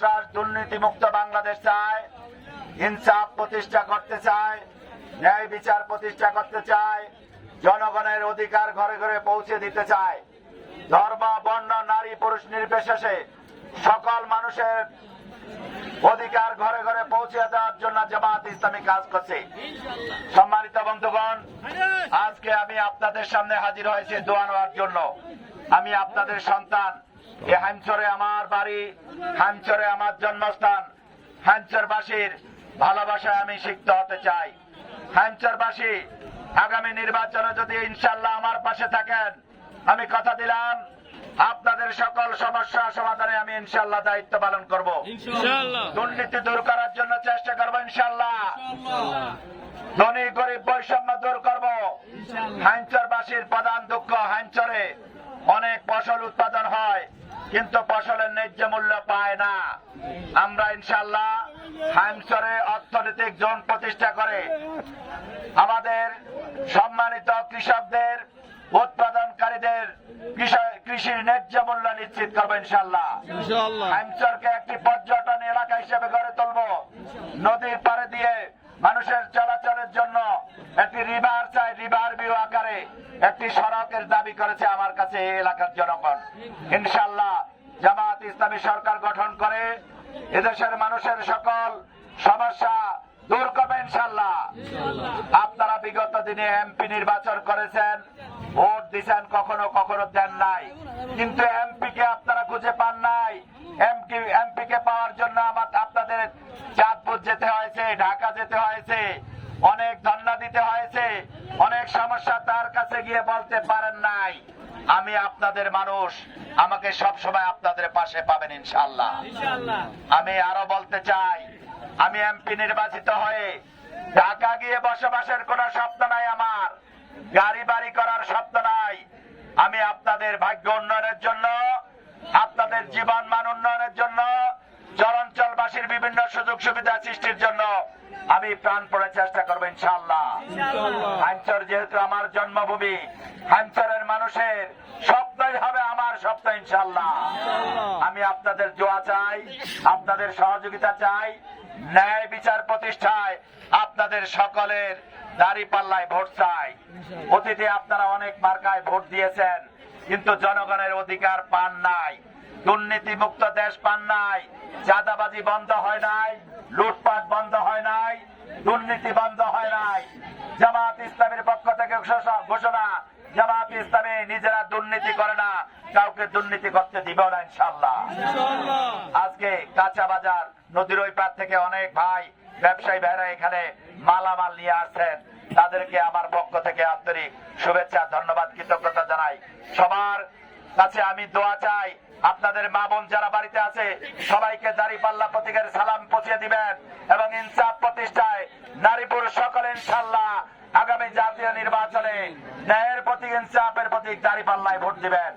সন্ত্রাস দুর্নীতি মুক্ত বাংলাদেশ চায়, ইনসাফ প্রতিষ্ঠা করতে চায়, ন্যায় বিচার প্রতিষ্ঠা করতে চায়, জনগণের অধিকার ঘরে ঘরে পৌঁছে দিতে চায়। ধর্ম, বর্ণ, নারী, পুরুষ নির্বিশেষে সকল মানুষের অধিকার ঘরে ঘরে পৌঁছে দেওয়ার জন্য জামাত ইসলামী কাজ করছে। সম্মানিত বন্ধুগণ, আজকে আমি আপনাদের সামনে হাজির হয়েছি দোয়া নেওয়ার জন্য। আমি আপনাদের সন্তান, এ হাঞ্চরে আমার বাড়ি হাঞ্চরে আমার জন্মস্থান হাঞ্চরবাসীর ভালোবাসায় আমি সিক্ত হতে চাই। হাঞ্চরবাসী আগামী নির্বাচনে যদি ইনশাল্লাহ আমার পাশে থাকেন, আমি কথা দিলাম আপনাদের সকল সমস্যা সমাধানে আমি ইনশাল্লাহ দায়িত্ব পালন করব। দুর্নীতি দূর করার জন্য চেষ্টা করব ইনশাল্লাহ ধনী গরিব বৈষম্য দূর করব। হাঞ্চরবাসীর প্রধান দুঃখ হাঞ্চরে অনেক ফসল উৎপাদন হয় কিন্তু ফসলের ন্যায্য মূল্য পায় না। আমরা ইনশাল্লাহ হাঞ্চরে অর্থনৈতিক জোন প্রতিষ্ঠা করে আমাদের সম্মানিত কৃষকদের উৎপাদনকারীদের কৃষক- কৃষির ন্যায্য মূল্য নিশ্চিত করব ইনশাল্লাহ ইনশাআল্লাহ। একটি পর্যটন এলাকা হিসেবে গড়ে তুলব। নদীর পাড়ে দিয়ে মানুষের চলাচলের জন্য একটি রিভার চাই রিভার ভিউ আকারে একটি সড়কের দাবি করেছে আমার কাছে এই এলাকার জনগণ। ইনশাল্লাহ জামাত ইসলামী সরকার গঠন করে এদেশের মানুষের সকল সমস্যা দূর করবে ইনশাল্লাহ আপনারা বিগত দিনে এমপি নির্বাচন করেছেন। ভোট দিচ্ছেন কখনো কখনো দেন নাই। কিন্তু এমপি কে আপনারা খুঁজে পান নাই। এমপি এমপি কে পাওয়ার জন্য আমার আপনাদের চাঁদপুর যেতে হয়েছে ঢাকা যেতে হয়েছে। অনেক ধর্ণা দিতে হয়েছে। অনেক সমস্যা তার কাছে গিয়ে বলতে পারেন নাই। আমি আপনাদের মানুষ। আমাকে সব সময় আপনাদের পাশে পাবেন ইনশাল্লাহ আমি আরও বলতে চাই আমি এমপি নির্বাচিত হয়ে ঢাকা গিয়ে বসবাসের কোন স্বপ্ন নাই আমার। গাড়ি বাড়ি করার আপনাদের ভাগ্য উন্নয়নের জন্য আপনাদের জীবন মান উন্নয়নের জন্য চরাঞ্চলবাসীর বিভিন্ন সুযোগ সুবিধা সৃষ্টির জন্য আমি প্রাণপণে চেষ্টা করব ইনশাল্লাহ হাঞ্চর যেহেতু আমার জন্মভূমি হাঞ্চরের মানুষের স্বপ্নই হবে আমার স্বপ্ন ইনশাল্লাহ আমি আপনাদের দোয়া চাই আপনাদের সহযোগিতা চাই ন্যায় বিচার প্রতিষ্ঠায় আপনাদের সকলের দাড়ি পাল্লায় ভোট চাই। অতীতে আপনারা অনেক মার্কায় ভোট দিয়েছেন কিন্তু জনগণের অধিকার পান নাই। দুর্নীতি মুক্ত দেশ পান নাই। চাঁদাবাজি বন্ধ হয় নাই। লুটপাট বন্ধ হয় নাই। দুর্নীতি বন্ধ হয় নাই। জামাত ইসলামের পক্ষ থেকে ঘোষণা- জামাত ইসলামী নিজেরা দুর্নীতি করে না। কাউকে দুর্নীতি করতে দিব না ইনশাল্লাহ আজকে কাঁচা বাজার, নদীর ওই পার থেকে অনেক ভাই, ব্যবসায়ী ভাইরা এখানে মালামাল নিয়ে আসছেন। তাদেরকে আমার পক্ষ থেকে আন্তরিক শুভেচ্ছা, ধন্যবাদ, কৃতজ্ঞতা জানাই। সবার কাছে আমি দোয়া চাই, আপনাদের মা বোন যারা বাড়িতে আছে, সবাইকে দাড়ি পাল্লা প্রতীকের সালাম পৌঁছে দিবেন এবং ইনসাফ প্রতিষ্ঠায় নারীপুর সকলে ইনশাল্লাহ আগামী জাতীয় নির্বাচনে ন্যায়ের প্রতীক, ইনসাফের প্রতীক দাড়ি পাল্লায় ভোট দিবেন।